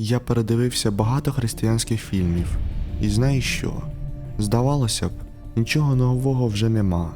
Я передивився багато християнських фільмів, і знаєш що? Здавалося б, нічого нового вже нема.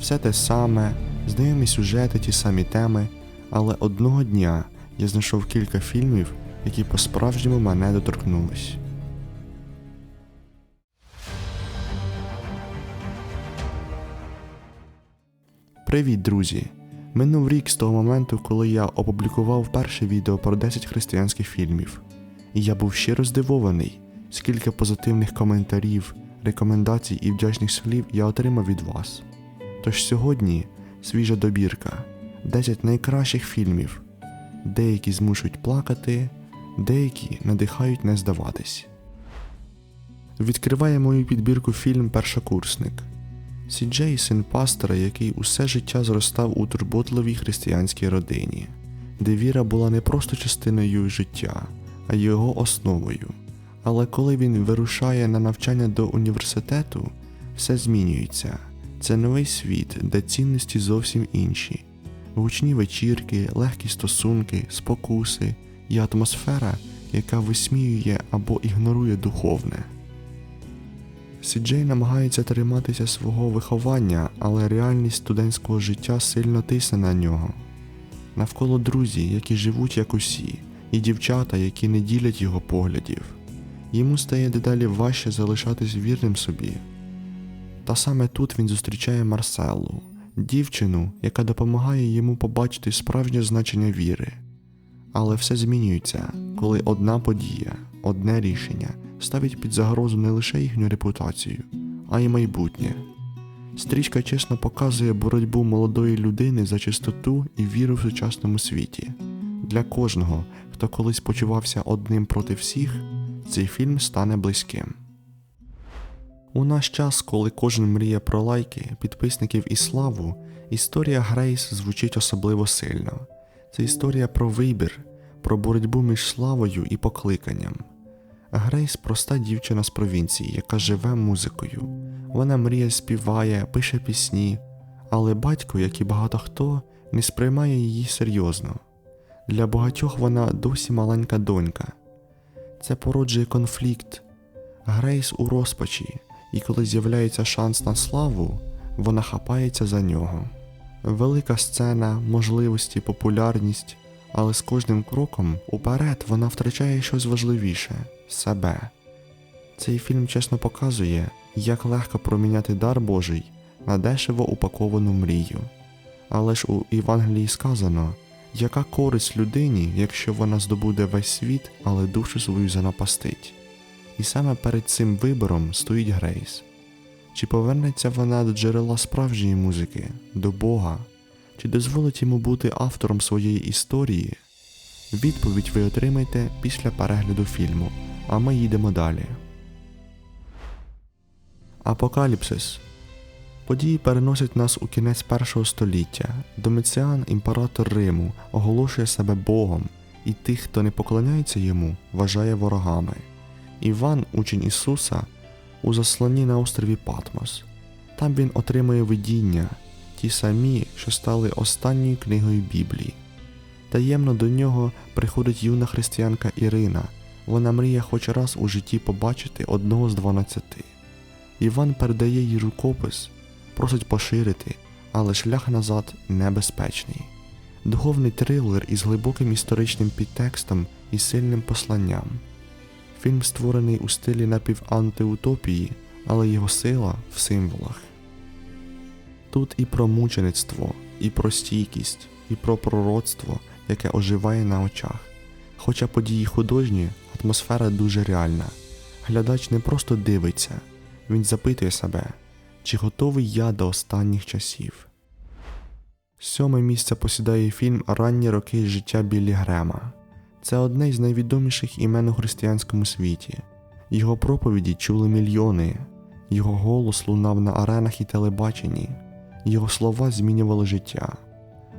Все те саме, знайомі сюжети, ті самі теми, але одного дня я знайшов кілька фільмів, які по-справжньому мене доторкнулись. Привіт, друзі! Минув рік з того моменту, коли я опублікував перше відео про 10 християнських фільмів. І я був щиро здивований, скільки позитивних коментарів, рекомендацій і вдячних слів я отримав від вас. Тож сьогодні свіжа добірка 10 найкращих фільмів. Деякі змушують плакати, деякі надихають не здаватись. Відкриває мою підбірку фільм Першокурсник. Сіджей син пастора, який усе життя зростав у турботливій християнській родині, де віра була не просто частиною життя, а його основою. Але коли він вирушає на навчання до університету, все змінюється. Це новий світ, де цінності зовсім інші. Гучні вечірки, легкі стосунки, спокуси і атмосфера, яка висміює або ігнорує духовне. Сіджей намагається триматися свого виховання, але реальність студентського життя сильно тисне на нього. Навколо друзі, які живуть як усі, і дівчата, які не ділять його поглядів. Йому стає дедалі важче залишатись вірним собі. Та саме тут він зустрічає Марселу, дівчину, яка допомагає йому побачити справжнє значення віри. Але все змінюється, коли одна подія, одне рішення ставить під загрозу не лише їхню репутацію, а й майбутнє. Стрічка чесно показує боротьбу молодої людини за чистоту і віру в сучасному світі. Для кожного, хто колись почувався одним проти всіх, цей фільм стане близьким. У наш час, коли кожен мріє про лайки, підписників і славу, історія Грейс звучить особливо сильно. Це історія про вибір, про боротьбу між славою і покликанням. Грейс проста дівчина з провінції, яка живе музикою. Вона мріє, співає, пише пісні, але батько, як і багато хто, не сприймає її серйозно. Для багатьох вона досі маленька донька. Це породжує конфлікт. Грейс у розпачі, і коли з'являється шанс на славу, вона хапається за нього. Велика сцена, можливості, популярність, але з кожним кроком уперед вона втрачає щось важливіше себе. Цей фільм чесно показує, як легко проміняти дар Божий на дешево упаковану мрію. Але ж у Євангелії сказано, яка користь людині, якщо вона здобуде весь світ, але душу свою занапастить. І саме перед цим вибором стоїть Грейс. Чи повернеться вона до джерела справжньої музики, до Бога, чи дозволить йому бути автором своєї історії? Відповідь ви отримаєте після перегляду фільму, а ми їдемо далі. Апокаліпсис Події переносять нас у кінець першого століття. Домиціан, імператор Риму, оголошує себе Богом, і тих, хто не поклоняється йому, вважає ворогами. Іван, учень Ісуса, у засланні на острові Патмос. Там він отримує видіння, ті самі, що стали останньою книгою Біблії. Таємно до нього приходить юна християнка Ірина. Вона мріє хоч раз у житті побачити одного з дванадцяти. Іван передає їй рукопис, просить поширити, але шлях назад небезпечний. Духовний трилер із глибоким історичним підтекстом і сильним посланням. Фільм створений у стилі напівантиутопії, але його сила в символах. Тут і про мучеництво, і про стійкість, і про пророцтво, яке оживає на очах. Хоча події художні, атмосфера дуже реальна. Глядач не просто дивиться, він запитує себе, чи готовий я до останніх часів. Сьоме місце посідає фільм Ранні роки життя Біллі Грема. Це одне з найвідоміших імен у християнському світі. Його проповіді чули мільйони, його голос лунав на аренах і телебаченні, його слова змінювали життя.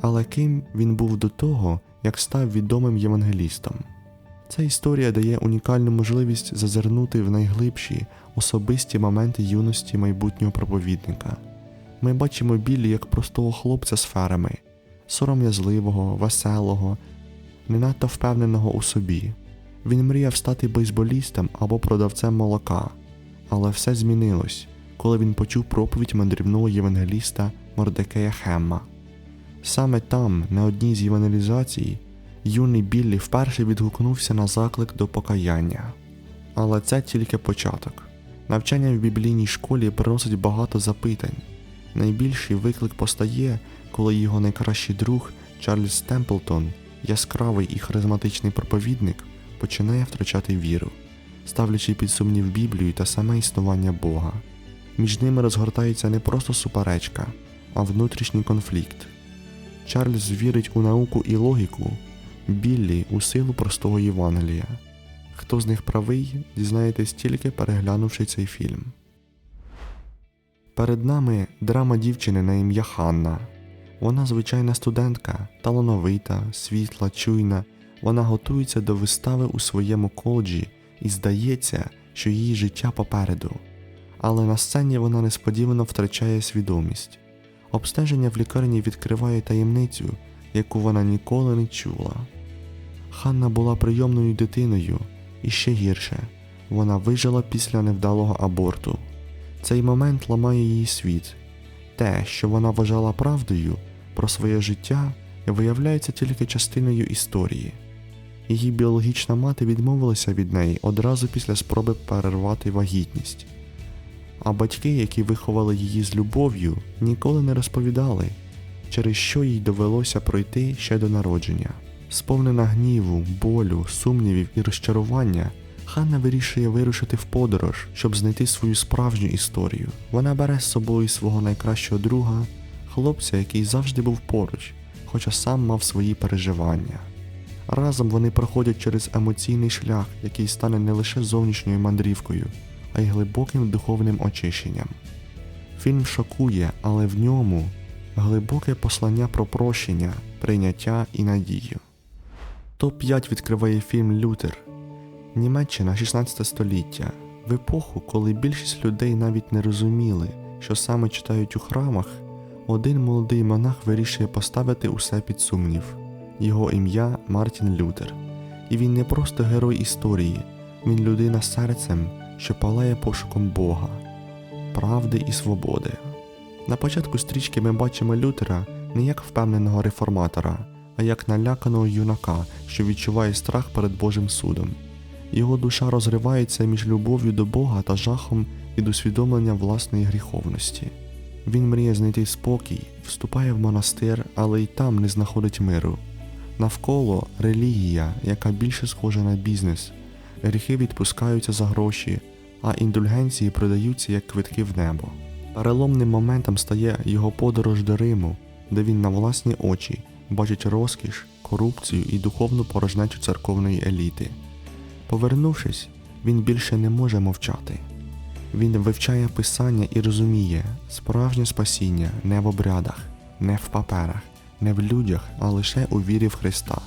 Але ким він був до того, як став відомим євангелістом? Ця історія дає унікальну можливість зазирнути в найглибші особисті моменти юності майбутнього проповідника. Ми бачимо Біллі як простого хлопця з ферами, сором'язливого, веселого, не надто впевненого у собі. Він мріяв стати бейсболістом або продавцем молока, але все змінилось, коли він почув проповідь мандрівного євангеліста Мордекея Хемма. Саме там, на одній з євангелізацій, юний Біллі вперше відгукнувся на заклик до покаяння. Але це тільки початок. Навчання в біблійній школі приносить багато запитань. Найбільший виклик постає, коли його найкращий друг Чарльз Темплтон, яскравий і харизматичний проповідник, починає втрачати віру, ставлячи під сумнів Біблію та саме існування Бога. Між ними розгортається не просто суперечка, а внутрішній конфлікт. Чарльз вірить у науку і логіку, Біллі у силу простого Євангелія. Хто з них правий, дізнаєтесь тільки переглянувши цей фільм. Перед нами драма дівчини на ім'я Ханна. Вона звичайна студентка, талановита, світла, чуйна. Вона готується до вистави у своєму коледжі і здається, що її життя попереду. Але на сцені вона несподівано втрачає свідомість. Обстеження в лікарні відкриває таємницю, яку вона ніколи не чула. Ханна була прийомною дитиною, і ще гірше, вона вижила після невдалого аборту. Цей момент ламає її світ. Те, що вона вважала правдою про своє життя, виявляється тільки частиною історії. Її біологічна мати відмовилася від неї одразу після спроби перервати вагітність. А батьки, які виховали її з любов'ю, ніколи не розповідали, через що їй довелося пройти ще до народження. Сповнена гніву, болю, сумнівів і розчарування, Ханна вирішує вирушити в подорож, щоб знайти свою справжню історію. Вона бере з собою свого найкращого друга, хлопця, який завжди був поруч, хоча сам мав свої переживання. Разом вони проходять через емоційний шлях, який стане не лише зовнішньою мандрівкою, а й глибоким духовним очищенням. Фільм шокує, але в ньому глибоке послання про прощення, прийняття і надію. Топ-5 відкриває фільм Лютер. Німеччина 16 століття, в епоху, коли більшість людей навіть не розуміли, що саме читають у храмах, один молодий монах вирішує поставити усе під сумнів. Його ім'я Мартін Лютер. І він не просто герой історії, він людина серцем, що палає пошуком Бога, правди і свободи. На початку стрічки ми бачимо Лютера не як впевненого реформатора, а як наляканого юнака, що відчуває страх перед Божим судом. Його душа розривається між любов'ю до Бога та жахом від усвідомлення власної гріховності. Він мріє знайти спокій, вступає в монастир, але й там не знаходить миру. Навколо релігія, яка більше схожа на бізнес, гріхи відпускаються за гроші, а індульгенції продаються як квитки в небо. Переломним моментом стає його подорож до Риму, де він на власні очі бачить розкіш, корупцію і духовну порожнечу церковної еліти. Повернувшись, він більше не може мовчати. Він вивчає писання і розуміє справжнє спасіння не в обрядах, не в паперах, не в людях, а лише у вірі в Христа.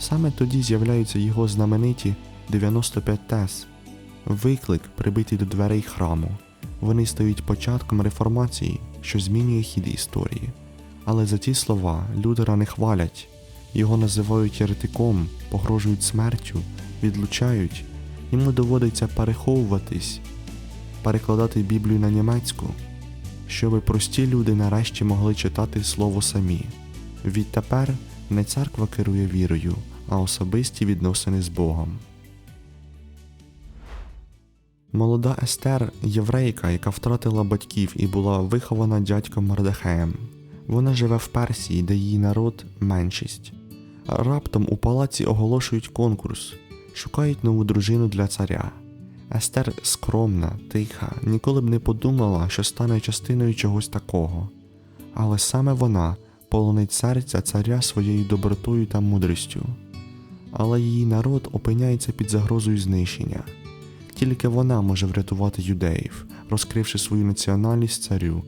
Саме тоді з'являються його знамениті 95 тез, виклик, прибитий до дверей храму. Вони стають початком реформації, що змінює хід історії. Але за ті слова Лютера не хвалять, його називають єретиком, погрожують смертю, відлучають, йому доводиться переховуватись, перекладати Біблію на німецьку, щоби прості люди нарешті могли читати слово самі. Відтепер не церква керує вірою, а особисті відносини з Богом. Молода Естер єврейка, яка втратила батьків і була вихована дядьком Мордехеєм. Вона живе в Персії, де її народ меншість. Раптом у палаці оголошують конкурс, шукають нову дружину для царя. Естер скромна, тиха, ніколи б не подумала, що стане частиною чогось такого. Але саме вона полонить серця царя своєю добротою та мудрістю. Але її народ опиняється під загрозою знищення. Тільки вона може врятувати юдеїв, розкривши свою національність царю,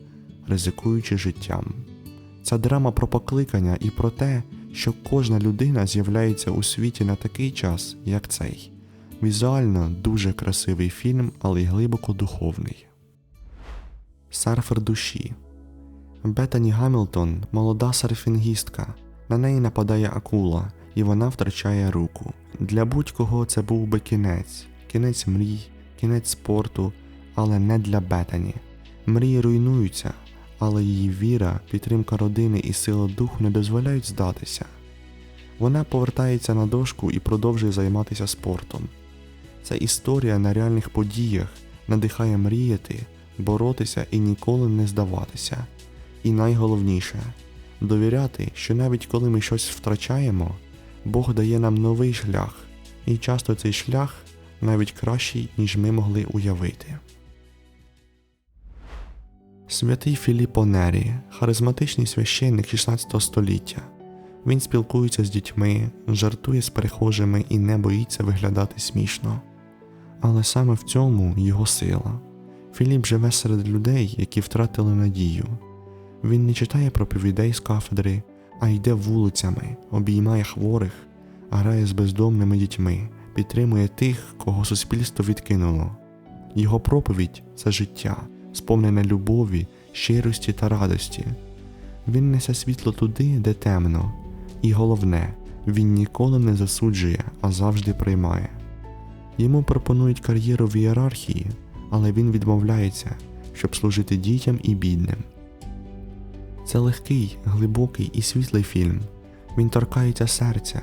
ризикуючи життям. Ця драма про покликання і про те, що кожна людина з'являється у світі на такий час, як цей. Візуально дуже красивий фільм, але й глибоко духовний. Серфер душі Бетані Гамілтон молода серфінгістка. На неї нападає акула, і вона втрачає руку. Для будь-кого це був би кінець, кінець мрій, кінець спорту, але не для Бетані. Мрії руйнуються, але її віра, підтримка родини і сила духу не дозволяють здатися. Вона повертається на дошку і продовжує займатися спортом. Ця історія на реальних подіях надихає мріяти, боротися і ніколи не здаватися. І найголовніше довіряти, що навіть коли ми щось втрачаємо, Бог дає нам новий шлях, і часто цей шлях навіть кращий, ніж ми могли уявити. Святий Філіппо Нері, харизматичний священник 16 століття. Він спілкується з дітьми, жартує з перехожими і не боїться виглядати смішно. Але саме в цьому його сила. Філіп живе серед людей, які втратили надію. Він не читає проповідей з кафедри, а йде вулицями, обіймає хворих, грає з бездомними дітьми, підтримує тих, кого суспільство відкинуло. Його проповідь це життя, сповнене любові, щирості та радості. Він несе світло туди, де темно, і головне, він ніколи не засуджує, а завжди приймає. Йому пропонують кар'єру в ієрархії, але він відмовляється, щоб служити дітям і бідним. Це легкий, глибокий і світлий фільм. Він торкається серця,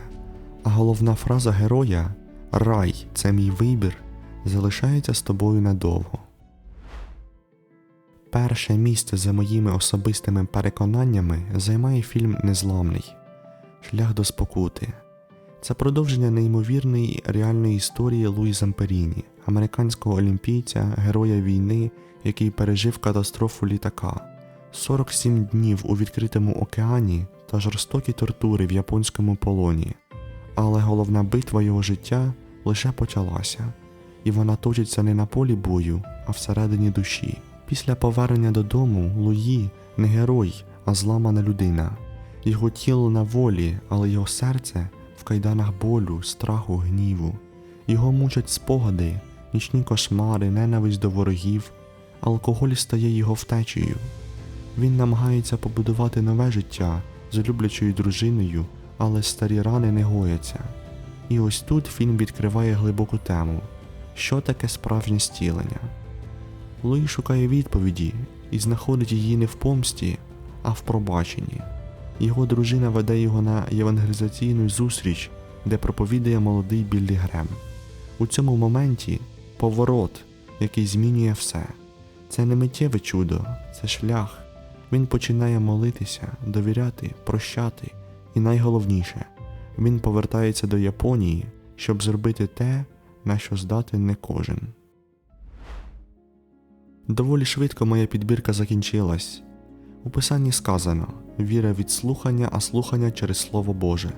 а головна фраза героя Рай це мій вибір залишається з тобою надовго. Перше місце за моїми особистими переконаннями займає фільм Незламний Шлях до спокути. Це продовження неймовірної реальної історії Луїза Періні, американського олімпійця, героя війни, який пережив катастрофу літака, 47 днів у відкритому океані та жорстокі тортури в японському полоні. Але головна битва його життя лише почалася, і вона точиться не на полі бою, а всередині душі. Після повернення додому Луї не герой, а зламана людина. Його тіло на волі, але його серце в кайданах болю, страху, гніву. Його мучать спогади, нічні кошмари, ненависть до ворогів. Алкоголь стає його втечею. Він намагається побудувати нове життя з люблячою дружиною, але старі рани не гояться. І ось тут фільм відкриває глибоку тему: що таке справжнє стілення. Луї шукає відповіді і знаходить її не в помсті, а в пробаченні. Його дружина веде його на євангелізаційну зустріч, де проповідає молодий Біллі Грем. У цьому моменті поворот, який змінює все. Це не миттєве чудо, це шлях. Він починає молитися, довіряти, прощати, і найголовніше, він повертається до Японії, щоб зробити те, на що здатен не кожен. Доволі швидко моя підбірка закінчилась. У писанні сказано віра від слухання, а слухання через Слово Боже.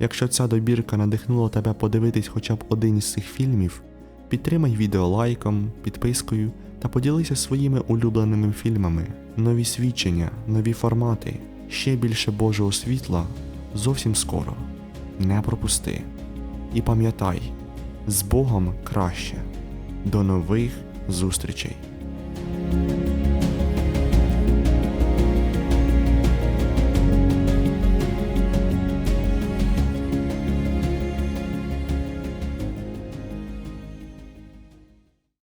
Якщо ця добірка надихнула тебе подивитись хоча б один із цих фільмів, підтримай відео лайком, підпискою та поділися своїми улюбленими фільмами, нові свідчення, нові формати, ще більше Божого світла зовсім скоро. Не пропусти. І пам'ятай, з Богом краще. До нових зустрічей!